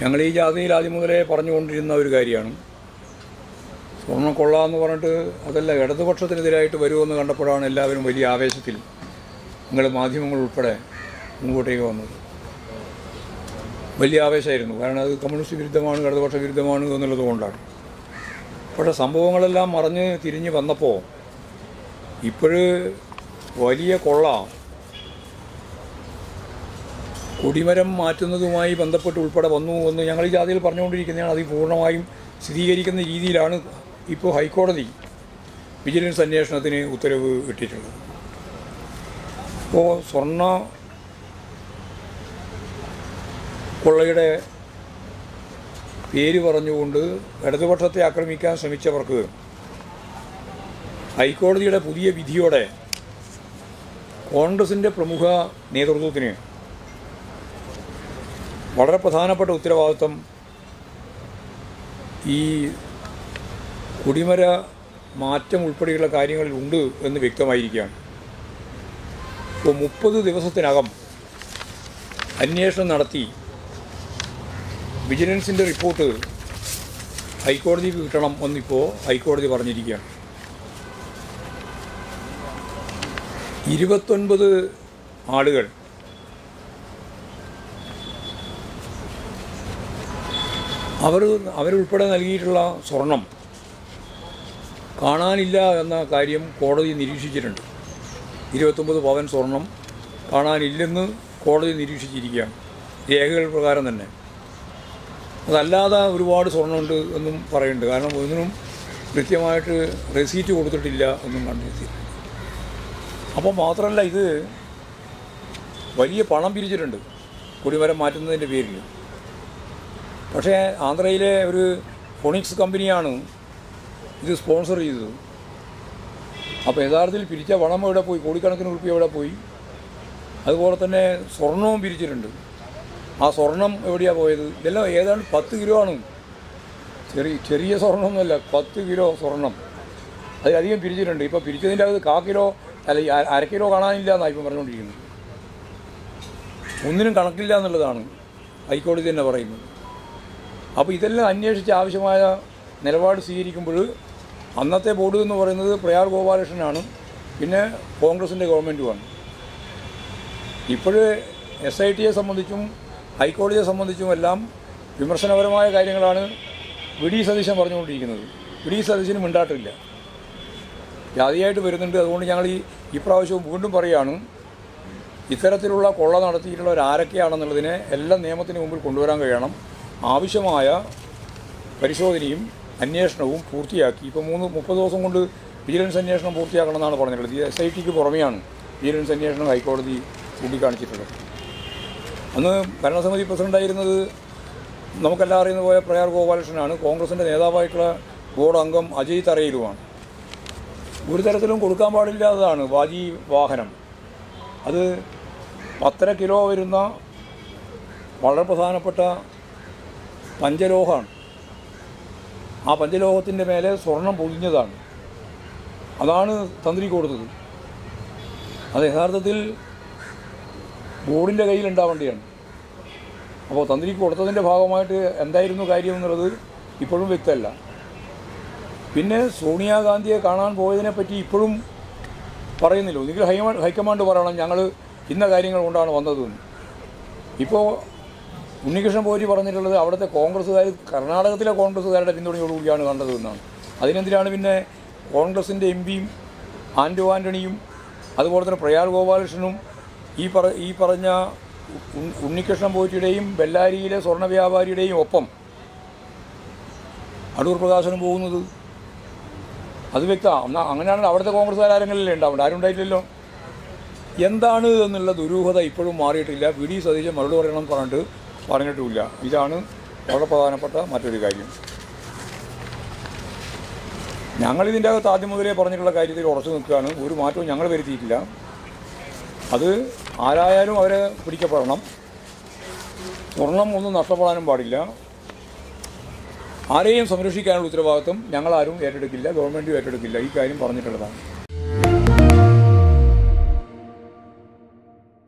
ഞങ്ങൾ ഈ ജാതിയിൽ ആദ്യം മുതലേ പറഞ്ഞുകൊണ്ടിരുന്ന ഒരു കാര്യമാണ്. സ്വർണം കൊള്ളാമെന്ന് പറഞ്ഞിട്ട് അതല്ല ഇടതുപക്ഷത്തിനെതിരായിട്ട് വരുമെന്ന് കണ്ടപ്പോഴാണ് എല്ലാവരും വലിയ ആവേശത്തിൽ നിങ്ങൾ മാധ്യമങ്ങൾ ഉൾപ്പെടെ മുമ്പോട്ടേക്ക് വന്നത്. വലിയ ആവേശമായിരുന്നു. കാരണം അത് കമ്മ്യൂണിസ്റ്റ് വിരുദ്ധമാണ് ഇടതുപക്ഷ വിരുദ്ധമാണ് എന്നുള്ളത് കൊണ്ടാണ്. പക്ഷേ സംഭവങ്ങളെല്ലാം മറിഞ്ഞ് തിരിഞ്ഞ് വന്നപ്പോൾ ഇപ്പോഴ് വലിയ കൊള്ള കൊടിമരം മാറ്റുന്നതുമായി ബന്ധപ്പെട്ട് ഉൾപ്പെടെ വന്നു എന്ന് ഞങ്ങൾ ഈ ജാതിയിൽ പറഞ്ഞുകൊണ്ടിരിക്കുന്നതാണ്. അത് പൂർണമായും സ്ഥിരീകരിക്കുന്ന രീതിയിലാണ് ഇപ്പോൾ ഹൈക്കോടതി വിജിലൻസ് അന്വേഷണത്തിന് ഉത്തരവ് ഇട്ടിട്ടുള്ളത്. ഇപ്പോൾ സ്വർണ കൊള്ളയുടെ പേര് പറഞ്ഞുകൊണ്ട് ഇടതുപക്ഷത്തെ ആക്രമിക്കാൻ ശ്രമിച്ചവർക്ക് ഹൈക്കോടതിയുടെ പുതിയ വിധിയോടെ കോൺഗ്രസിന്റെ പ്രമുഖ നേതൃത്വത്തിന് വളരെ പ്രധാനപ്പെട്ട ഉത്തരവാദിത്വം ഈ കുടിമര മാറ്റം ഉൾപ്പെടെയുള്ള കാര്യങ്ങളിൽ ഉണ്ട് എന്ന് വ്യക്തമായിരിക്കുകയാണ്. ഇപ്പോൾ മുപ്പത് ദിവസത്തിനകം അന്വേഷണം നടത്തി വിജിലൻസിന്റെ റിപ്പോർട്ട് ഹൈക്കോടതിക്ക് കിട്ടണം എന്നിപ്പോൾ ഹൈക്കോടതി പറഞ്ഞിരിക്കുകയാണ്. ഇരുപത്തൊൻപത് ആളുകൾ അവർ അവരുൾപ്പെടെ നൽകിയിട്ടുള്ള സ്വർണം കാണാനില്ല എന്ന കാര്യം കോടതി നിരീക്ഷിച്ചിട്ടുണ്ട്. ഇരുപത്തൊമ്പത് പവൻ സ്വർണം കാണാനില്ലെന്ന് കോടതി നിരീക്ഷിച്ചിരിക്കുകയാണ്. രേഖകൾ പ്രകാരം തന്നെ. അതല്ലാതെ ഒരുപാട് സ്വർണമുണ്ട് എന്നും പറയുന്നുണ്ട്. കാരണം ഒന്നിനും കൃത്യമായിട്ട് റെസീറ്റ് കൊടുത്തിട്ടില്ല എന്നും കണ്ടെത്തി. അപ്പോൾ മാത്രമല്ല ഇത് വലിയ പണം പിരിച്ചിട്ടുണ്ട്. കുടിമരം മാറ്റുന്നതിന്റെ പേരിൽ. പക്ഷേ ആന്ധ്രയിലെ ഒരു ഫോണിക്സ് കമ്പനിയാണ് ഇത് സ്പോൺസർ ചെയ്തത്. അപ്പോൾ യഥാർത്ഥത്തിൽ പിരിച്ച പണം എവിടെ പോയി? കോടിക്കണക്കിന് റുപ്യ എവിടെ പോയി? അതുപോലെ തന്നെ സ്വർണവും പിരിച്ചിട്ടുണ്ട്. ആ സ്വർണം എവിടെയാണ് പോയത്? ഇതെല്ലാം ഏതാണ്ട് പത്ത് കിലോ ആണ്. ചെറിയ ചെറിയ സ്വർണമൊന്നുമല്ല പത്ത് കിലോ സ്വർണം. അതിലധികം പിരിച്ചിട്ടുണ്ട്. ഇപ്പോൾ പിരിച്ചതിന്റെ അകത്ത് കാ കിലോ അല്ല അര കിലോ കാണാനില്ല എന്നാണ് ഇപ്പം പറഞ്ഞുകൊണ്ടിരിക്കുന്നത്. ഒന്നിനും കണക്കില്ല എന്നുള്ളതാണ് ഹൈക്കോടതി തന്നെ പറയുന്നത്. അപ്പോൾ ഇതെല്ലാം അന്വേഷിച്ച് ആവശ്യമായ നിലപാട് സ്വീകരിക്കുമ്പോൾ അന്നത്തെ ബോർഡ് എന്ന് പറയുന്നത് പ്രയാർ ഗോപാലകൃഷ്ണനാണ് പിന്നെ കോൺഗ്രസിന്റെ ഗവൺമെന്റുമാണ് ഇപ്പോഴേ എസ് ഐ ടിയെ സംബന്ധിച്ചും ഹൈക്കോടതിയെ സംബന്ധിച്ചും എല്ലാം വിമർശനപരമായ കാര്യങ്ങളാണ് വി ഡി സതീശൻ പറഞ്ഞുകൊണ്ടിരിക്കുന്നത്. വി ഡി സതീശന് മിണ്ടാട്ടില്ല. ജാതിയായിട്ട് വരുന്നുണ്ട് അതുകൊണ്ട് ഞങ്ങൾ ഈ ഇപ്രാവശ്യവും വീണ്ടും പറയുകയാണ് ഇത്തരത്തിലുള്ള കൊള്ള നടത്തിയിട്ടുള്ളവർ ആരൊക്കെയാണെന്നുള്ളതിനെ എല്ലാം നിയമത്തിന് മുമ്പിൽ കൊണ്ടുവരാൻ കഴിയണം. ആവശ്യമായ പരിശോധനയും അന്വേഷണവും പൂർത്തിയാക്കി. ഇപ്പോൾ മൂന്ന് മുപ്പത് ദിവസം കൊണ്ട് വിജിലൻസ് അന്വേഷണം പൂർത്തിയാക്കണമെന്നാണ് പറഞ്ഞിട്ടുള്ളത് ഈ എസ് ഐ ടിക്ക് പുറമെയാണ് വിജിലൻസ് അന്വേഷണം ഹൈക്കോടതി ചൂണ്ടിക്കാണിച്ചിട്ടുള്ളത്. അന്ന് ഭരണസമിതി പ്രസിഡന്റായിരുന്നത് നമുക്കെല്ലാം അറിയുന്ന പോലെ പ്രയാർ ഗോപാലകൃഷ്ണനാണ്. കോൺഗ്രസിന്റെ നേതാവായിട്ടുള്ള ബോർഡ് അംഗം അജയ് തറയിലുമാണ്. ഒരു തരത്തിലും കൊടുക്കാൻ പാടില്ലാത്തതാണ് വാജി വാഹനം. അത് പത്തര കിലോ വരുന്ന വളരെ പ്രധാനപ്പെട്ട പഞ്ചലോഹമാണ്. ആ പഞ്ചലോഹത്തിന്റെ മേലെ സ്വർണം പൊതിഞ്ഞതാണ്. അതാണ് തന്ത്രി കൊടുത്തത്. അത് യഥാർത്ഥത്തിൽ ബോർഡിന്റെ കയ്യിൽ ഉണ്ടാവേണ്ടിയാണ് അപ്പോൾ തന്ത്രി കൊടുത്തതിന്റെ ഭാഗമായിട്ട് എന്തായിരുന്നു കാര്യം എന്നുള്ളത് ഇപ്പോഴും വ്യക്തമല്ല. പിന്നെ സോണിയാഗാന്ധിയെ കാണാൻ പോയതിനെ പറ്റി ഇപ്പോഴും പറയുന്നില്ല. ഒന്നുകിൽ ഹൈ ഹൈക്കമാൻഡ് പറയണം ഞങ്ങൾ ഇന്ന കാര്യങ്ങൾ കൊണ്ടാണ് വന്നതെന്ന്. ഇപ്പോൾ ഉണ്ണികൃഷ്ണൻ പോറ്റി പറഞ്ഞിട്ടുള്ളത് അവിടുത്തെ കോൺഗ്രസ്സുകാർ കർണാടകത്തിലെ കോൺഗ്രസ്സുകാരുടെ പിന്തുണയോടുകൂടിയാണ് കണ്ടതെന്നാണ് അതിനെന്തിനാണ് പിന്നെ കോൺഗ്രസിന്റെ എം പിയും ആൻഡോ ആന്റണിയും അതുപോലെ തന്നെ പ്രയാർ ഗോപാലകൃഷ്ണനും ഈ പറ ഈ പറഞ്ഞ ഉണ്ണികൃഷ്ണൻ പോറ്റിയുടെയും ബെല്ലാരിയിലെ സ്വർണ വ്യാപാരിയുടെയും ഒപ്പം അടൂർ പ്രകാശനം പോകുന്നത്? അത് വ്യക്തമാണ് എന്നാൽ അങ്ങനെയാണെങ്കിൽ അവിടുത്തെ കോൺഗ്രസ് ആരെങ്കിലും ഉണ്ടാവും ആരും ഉണ്ടായിട്ടില്ലല്ലോ. എന്താണ് എന്നുള്ള ദുരൂഹത ഇപ്പോഴും മാറിയിട്ടില്ല. വി ഡി സതീശൻ മറുപടി പറയണം പറഞ്ഞിട്ട് പറഞ്ഞിട്ടുമില്ല. ഇതാണ് വളരെ പ്രധാനപ്പെട്ട മറ്റൊരു കാര്യം. ഞങ്ങൾ ഇതിന്റെ അകത്ത് ആദ്യം മുതലേ പറഞ്ഞിട്ടുള്ള കാര്യത്തിൽ ഉറച്ചു നിൽക്കുകയാണ്. ഒരു മാറ്റവും ഞങ്ങൾ വരുത്തിയിട്ടില്ല. അത് ആരായാലും അവരെ പിടിക്കപ്പെടണം. സ്വർണം ഒന്നും നഷ്ടപ്പെടാനും പാടില്ല. ആരെയും സംരക്ഷിക്കാനുള്ള ഉത്തരവാദിത്വം ഞങ്ങളാരും ഏറ്റെടുക്കില്ല ഗവൺമെന്റും ഏറ്റെടുക്കില്ല. ഈ കാര്യം പറഞ്ഞിട്ടുള്ളതാണ്.